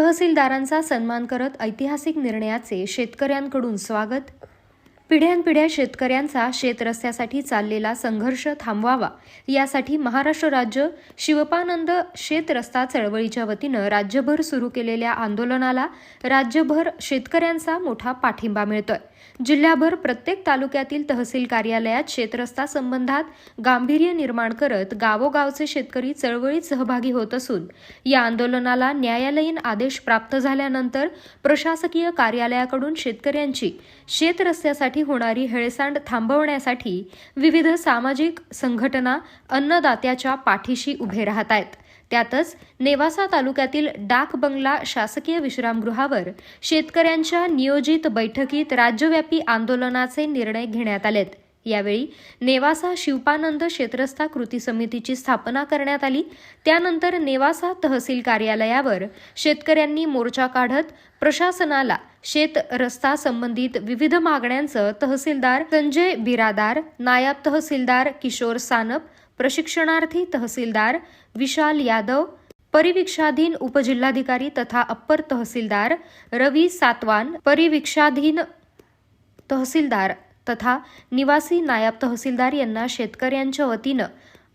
तहसीलदारांचा सन्मान करत ऐतिहासिक निर्णयाचे शेतकऱ्यांकडून स्वागत. पिढ्यानपिढ्या शेतकऱ्यांचा शेतरस्त्यासाठी चाललेला संघर्ष थांबवावा यासाठी महाराष्ट्र राज्य शिवपानंद शेतरस्ता चळवळीच्या वतीनं राज्यभर सुरू केलेल्या आंदोलनाला राज्यभर शेतकऱ्यांचा मोठा पाठिंबा मिळतोय. जिल्ह्याभर प्रत्येक तालुक्यातील तहसील कार्यालयात शेतरस्ता संबंधात गांभीर्य निर्माण करत गावोगावचे शेतकरी चळवळीत सहभागी होत असून या आंदोलनाला न्यायालयीन आदेश प्राप्त झाल्यानंतर प्रशासकीय कार्यालयाकडून शेतकऱ्यांची शेतरस्त्यासाठी होणारी हेळसांड थांबवण्यासाठी विविध सामाजिक संघटना अन्नदात्याच्या पाठीशी उभे राहत आहेत. त्यातच नेवासा तालुक्यातील डाक बंगला शासकीय विश्रामगृहावर शेतकऱ्यांच्या नियोजित बैठकीत राज्य राज्यव्यापी आंदोलनाचे निर्णय घेण्यात आलेत. यावेळी नेवासा शिवपानंद क्षेत्रस्था कृती समितीची स्थापना करण्यात आली. त्यानंतर नेवासा तहसील कार्यालयावर शेतकऱ्यांनी मोर्चा काढत प्रशासनाला शेत रस्ता संबंधित विविध मागण्यांचं तहसीलदार संजय बिरादार नायब तहसीलदार किशोर सानप प्रशिक्षणार्थी तहसीलदार विशाल यादव परिविक्षाधीन उपजिल्हाधिकारी तथा अप्पर तहसीलदार रवी सातवान परिविक्षाधीन तहसीलदार तथा निवासी नायब तहसीलदार यांना शेतकऱ्यांच्या वतीनं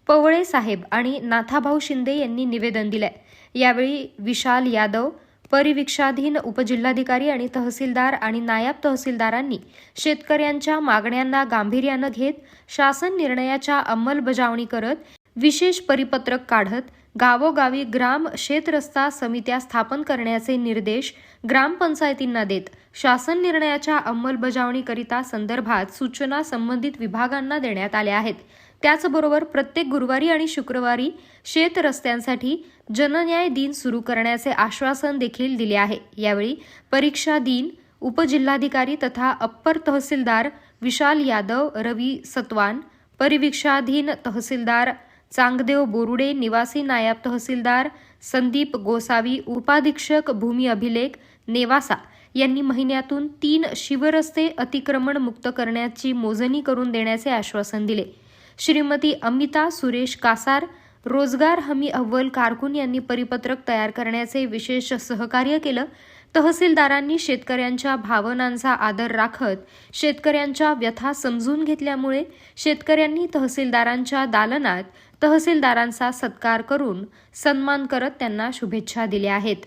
पवळे साहेब आणि नाथाभाऊ शिंदे यांनी निवेदन दिलंय. यावेळी विशाल यादव परिविक्षाधीन उपजिल्हाधिकारी आणि तहसीलदार आणि नायब तहसीलदारांनी शेतकऱ्यांच्या मागण्यांना गांभीर्यानं घेत शासन निर्णयाच्या अंमलबजावणी करत विशेष परिपत्रक काढत गावोगावी ग्राम शेतरस्ता समित्या स्थापन करण्याचे निर्देश ग्रामपंचायतींना देत शासन निर्णयाच्या अंमलबजावणीकरिता संदर्भात सूचना संबंधित विभागांना देण्यात आल्या आहेत. त्याचबरोबर प्रत्येक गुरुवारी आणि शुक्रवारी शेत रस्त्यांसाठी जनन्याय दिन सुरू करण्याचे आश्वासन देखील दिले आहे. यावेळी परीक्षा दिन उपजिल्हाधिकारी तथा अप्पर तहसीलदार विशाल यादव रवी सत्वान परिवीक्षाधीन तहसीलदार चांगदेव बोरुडे निवासी नायब तहसीलदार संदीप गोसावी उपाधीक्षक भूमी अभिलेख नेवासा यांनी महिन्यातून तीन शिवरस्ते अतिक्रमण मुक्त करण्याची मोजणी करून देण्याचे आश्वासन दिले. श्रीमती अमिता सुरेश कासार रोजगार हमी अव्वल कारकून यांनी परिपत्रक तयार करण्याचे विशेष सहकार्य केलं. तहसीलदारांनी शेतकऱ्यांच्या भावनांचा आदर राखत शेतकऱ्यांच्या व्यथा समजून घेतल्यामुळे शेतकऱ्यांनी तहसीलदारांच्या दालनात तहसीलदारांचा सत्कार करून सन्मान करत त्यांना शुभेच्छा दिल्या आहेत.